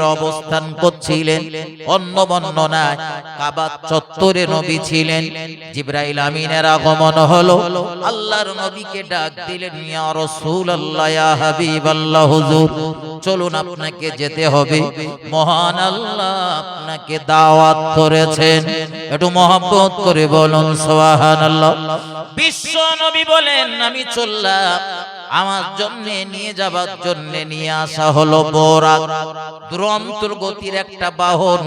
অবস্থান করছিলেন। অন্য বর্ণনায় কাবা চত্বরে নবী ছিলেন। জিব্রাইল আমিনের আগমন হলো। আল্লাহর নবীকে ডাক দিলেন চলুন আপনাকে যেতে হবে। মহান আল্লাহ আপনাকে দাওয়াত করেছেন। একটু মহাব্বত করে বলুন সোহান আল্লাহ বিশ্ব নবী বলেন আমি চললাম আমার জন্য নিয়ে যাবার জন্য নিয়ে আসা হলো বোরাক। দুরন্তর গতির একটা বাহন।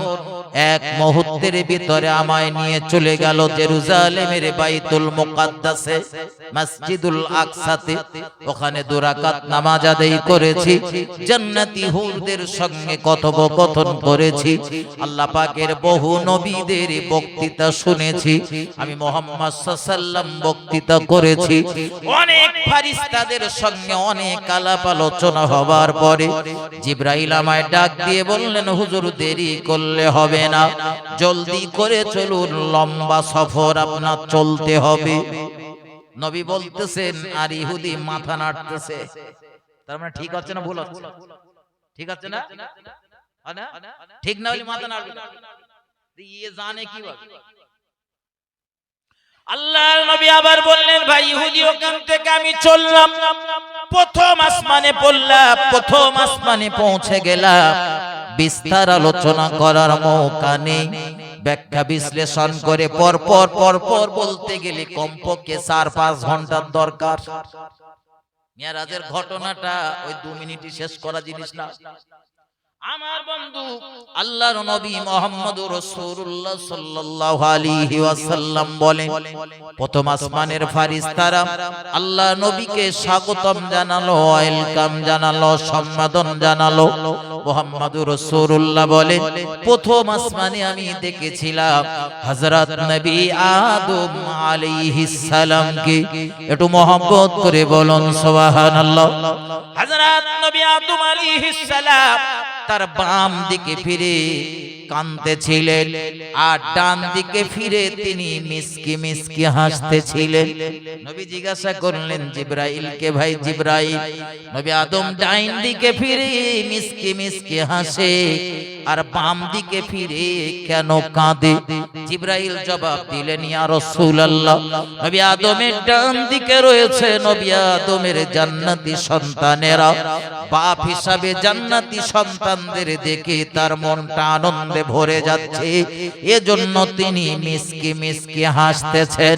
এক মুহূর্তের ভিতরে আমায় নিয়ে চলে গেল জেরুজালেমের বাইতুল মুকাদ্দাসে মসজিদুল আকসাতে। ওখানে দুরাকাত নামাজ আদায় করেছি জান্নাতি হুরদের সঙ্গে কথোপকথন করেছি। আল্লাহ পাকের বহু নবীদের বক্তৃতা শুনেছি। আমি মোহাম্মদ সাল্লাম বক্তৃতা করেছি। অনেক ফারিস্তাদের সঙ্গে অনেক আলাপ আলোচনা হবার পরে জিব্রাইল আমায় ডাক দিয়ে বললেন, হুজুর, দেরি করলে হবে না। জলদি করে চলুন, লম্বা সফর আপনার চলতে হবে। নবী বলতেছেন, আর ইহুদি মাথা নাড়তেছে। তার মানে ঠিক হচ্ছে না ভুল হচ্ছে ঠিক আছে না? ঠিক না মাথা নাড়বে। ইয়ে জানে কীভাবে আল্লাহর নবী আবার বললেন, ভাই ইহুদি, ওখান থেকে আমি চললাম। প্রথম আসমানে পড়লাম, প্রথম আসমানে পৌঁছে গেলাম। বিস্তার আলোচনা করার মৌকা নেই। ব্যাখ্যা বিশ্লেষণ করে পর পর পর পর বলতে গেলে কমপক্ষে চার, পাঁচ ঘণ্টার দরকার। মেয়ারাজের ঘটনাটা ওই দু মিনিটই শেষ করা জিনিস না। আমার বন্ধু আল্লাহর নবী মুহাম্মদুর রাসূলুল্লাহ সাল্লাল্লাহু আলাইহি ওয়াসাল্লাম বলেন প্রথম আসমানের ফারিস্তারা আল্লাহ নবীকে স্বাগতম জানালো ওয়েলকাম জানালো সম্মাদন জানালো। মুহাম্মদুর রাসূলুল্লাহ বলেন প্রথম আসমানে আমি দেখেছিলাম হযরত নবী আদম আলাইহিস সালামকে একটু মহব্বত করে বলুন সুবহানাল্লাহ। হযরত নবী আদম আলাইহিস সালাম তার বাম দিকে ফিরে কাঁদতেছিলেন আর ডান দিকে ফিরে তিনি মিসকি মিসকি হাসতেছিলেন। নবী জিজ্ঞাসা করলেন, জিব্রাইলকে ভাই, জিব্রাইল, নবী আদম ডাইন দিকে ফিরে মিসকি মিসকি হাসে আর বাম দিকে ফিরে কেন কাঁদে? জিব্রাইল জবাব দিলেন, ইয়া রাসূলুল্লাহ, নবী আদমের ডান দিকে রয়েছে, নবী আদমের জান্নাতি সন্তানেরা। বাপ হিসাবে জান্নাতি সন্তানদের দেখে তার মনটা আনন্দে ভরে যাচ্ছে। এজন্য তিনি মিসকি মিসকি হাসতেছেন।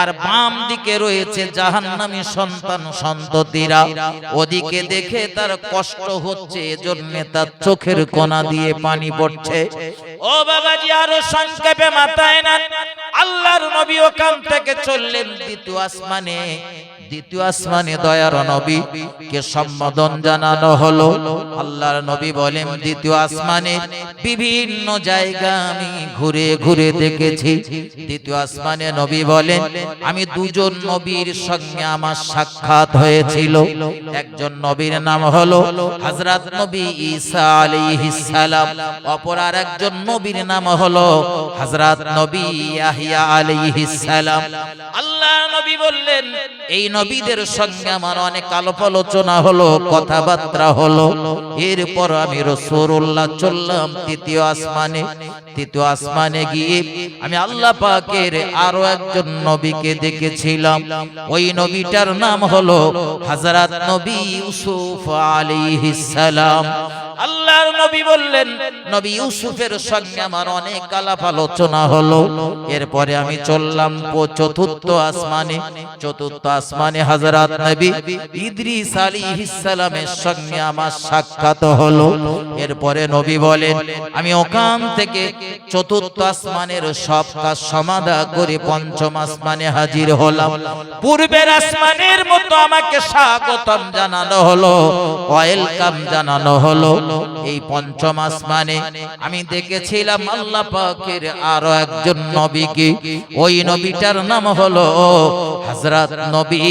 আর বাম দিকে রয়েছে জাহান্নামী সন্তান, সন্ততিরা। ওদিকে দেখে তার কষ্ট হচ্ছে, এজন্য তার চোখের কোনা দিয়ে পানি পড়ছে। ও বাবাজি, আরও সংক্ষেপে মাথায় না আল্লাহর নবী ওখান থেকে চললেন দ্বিতীয় আসমানে। দ্বিতীয় আসমানে দয়ার নবী কে সম্বোধন জানানো হলো। আল্লাহর নবী বলেন, দ্বিতীয় আসমানে বিভিন্ন জায়গা আমি ঘুরে ঘুরে দেখেছি। দ্বিতীয় আসমানে নবী বলেন, আমি দুজন নবীর সঙ্গে আমার সাক্ষাৎ হয়েছিল। একজন নবীর নাম হলো হযরত নবী ঈসা আলাইহিস সালাম, অপর আর একজন নবীর নাম হলো হযরত নবী ইয়াহইয়া আলাইহিস সালাম। আল্লাহ নবী বললেন, এই নবীদের সঙ্গে আমার অনেক আলাপ আলোচনা হলো, কথাবার্তা হলো। এরপর আমি রসুল্লাহ চললাম তৃতীয় আসমানে। তৃতীয় আসমানে গিয়ে আমি আল্লাহ পাকের আরও একজন নবীকে দেখেছিলাম। ওই নবীটার নাম হলো হযরত নবী ইউসুফ আলাইহিস সালাম। আল্লাহর নবী বললেন, নবী ইউসুফের সঙ্গে আমার অনেক আলাপ আলোচনা হলো। এরপরে আমি চললাম চতুর্থ আসমানে। চতুর্থ আসমানে হযরত নবী ইদ্রিস আলাইহিস সালামের সঙ্গে আমার সাক্ষাৎ হলো। এরপরে নবী বলেন, আমি ওখান থেকে চতুর্থ আসমানের সব কাজ সমাধা করে পঞ্চম আসমানে হাজির হলাম। পূর্বের আসমানের মতো আমাকে স্বাগতম জানানো হলো, ওয়েলকাম জানানো হলো। এই পঞ্চম আসমানে আমি দেখেছিলাম আল্লাহ পাকের আরও একজন নবীকে। ওই নবীটার নাম হলো হযরত নবী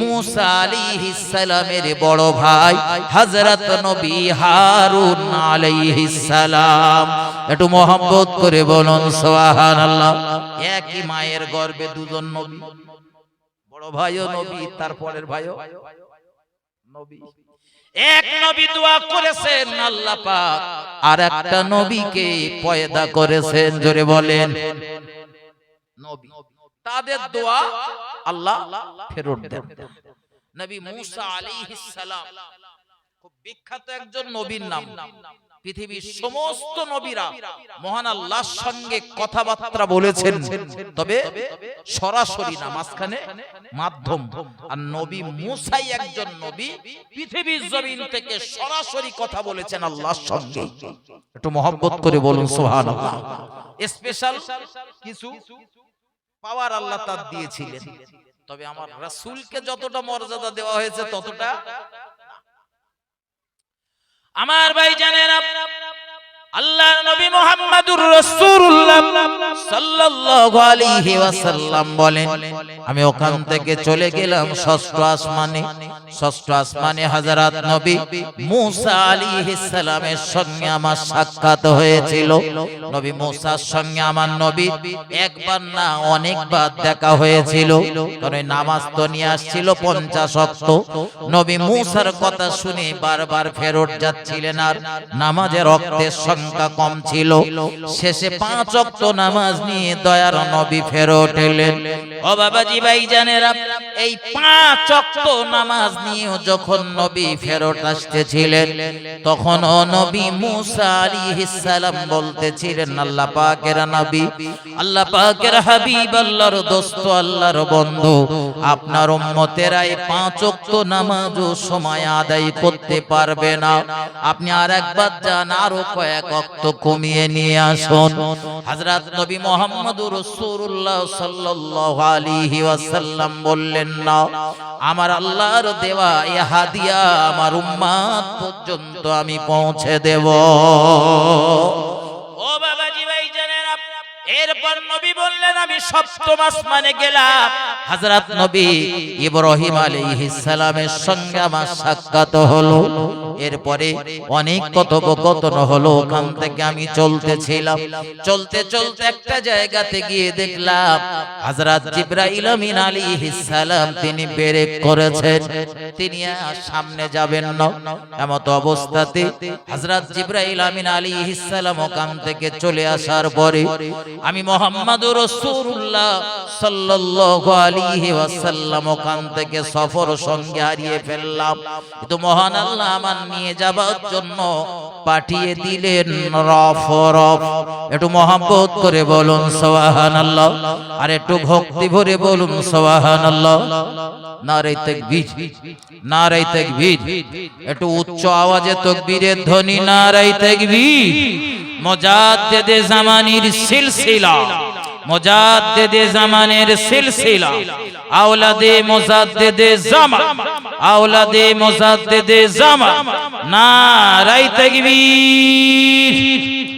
মুসা আলাইহিস সালামের বড় ভাই, হযরত নবী হারুন আলাইহিস সালাম। একটু মোহাম্মত করে বলুন, সুবহানাল্লাহ। একই মায়ের গর্ভে দুজন নবী। বড় ভাইও নবী, তারপরের ভাইও নবী। এক নবী দোয়া করেছেন আল্লাহ পাক, আর একটা নবীকে পয়দা করেছেন, জোরে বলেন। তাদের দোয়া আল্লাহ ফেরত দেন। নবী মুসা সালাম, খুব বিখ্যাত একজন নবীর নাম। পৃথিবীর সমস্ত নবীরা মহান আল্লাহর সঙ্গে কথাবার্তা বলেছেন। তবে সরাসরি না মাঝখানে মাধ্যম। আর নবী মুসাই একজন নবী পৃথিবীর জমিন থেকে সরাসরি কথা বলেছেন আল্লাহর সঙ্গে। একটু মহব্বত করে বলুন সুবহানাল্লাহ। স্পেশাল কিছু পাওয়ার আল্লাহ তার দিয়েছিলেন। তবে আমার রাসূলকে যতটা মর্যাদা দেওয়া হয়েছে ততটা আমার ভাই জানেন আল্লাহ নবী মুহাম্মাদুর রাসূলুল্লাহ সাল্লাল্লাহু আলাইহি ওয়াসাল্লাম বলেন, আমি ওখান থেকে চলে গেলাম ষষ্ঠ আসমানে। ষষ্ঠ আসমানে হযরত নবী মূসা আলাইহিস সালামের সঙ্গে আমার সাক্ষাৎ হয়েছিল। নবী মূসার সঙ্গে আমার নবী একবার না অনেকবার দেখা হয়েছিল। কারণ নামাজ তো নিয়ে আসছিল পঞ্চাশ অক্ত। নবী মূসার কথা শুনে বারবার ফেরত যাচ্ছিলেন আর নামাজের রক্তের সংখ্যা কম ছিল। শেষে পাঁচ অক্ত নামাজ নিয়ে দয়ার নবী ফেরত এলেন ও বাবাজি ভাই জানেরা এই পাঁচ অক্ত নামাজ নিয়ে যখন নবী ফেরত আসতেছিলেন তখন ও নবী মুসা আলাইহিস সালাম বলতেছিলেন, আল্লাহ পাকের নবী, আল্লাহ পাকের হাবিব, আল্লাহর দোস্ত, আল্লাহর বন্ধু, আপনার উম্মতেরা এই পাঁচ ওয়াক্ত নামাজও সময় আদায় করতে পারবে না। আপনি আর একবার যান, আরও কয়েক ওয়াক্ত কমিয়ে নিয়ে আসুন। হযরত নবী মুহাম্মদুর রাসূলুল্লাহ সাল্লাল্লাহু আলাইহি ওয়াসাল্লাম বললেন না। আমার আল্লাহর দেওয়া ইহা হাদিয়া আমার উম্মাদ পর্যন্ত আমি পৌঁছে দেব। ও বাবাজি ভাই জানেন এরপর নবী বললেন, আমি সপ্তম আসমানে গেলাম। হযরত নবী ইব্রাহিম আলাইহিস সালামের সঙ্গে আমার সাক্ষাৎ হলো। এরপরে অনেক কথোপকথন হলো। ওখান থেকে আমি চলতেছিলাম চলতে চলতে একটা জায়গাতে গিয়ে দেখলাম হযরত জিবরাইল আমিন আলাইহিস সালাম তিনি বেরেক করেছেন। তিনি সামনে যাবেন না। এমত অবস্থাতে হযরত জিবরাইল আমিন আলাইহিস সালাম ওখান থেকে চলে আসার পরে আমি মোহাম্মদুর রাসূলুল্লাহ সাল্লাল্লাহু আলাইহি ওয়াসাল্লাম ওখান থেকে সফর সঙ্গে হারিয়ে ফেললাম। কিন্তু মহান আল্লাহ আমার নিয়ে যাবার জন্য পাঠিয়ে দিলেন রফ রফ একটু মহাব্বত করে বলুন, সুবহানাল্লাহ। আর একটু ভক্তি ভরে বলুন, সুবহানাল্লাহ। নারে তাকবীর নারে তাকবীর। একটু উচ্চ আওয়াজে তাকবীরের ধ্বনি, নারে তাকবীর। মুজাদ্দিদে জামানির সিলসিলা। মুজাদ্দিদে জামানের সিলসিলা। আওলাদে মুজাদ্দিদে জামা। আওলাদে মুজাদ্দিদে জামা। নারাই তাকবীর।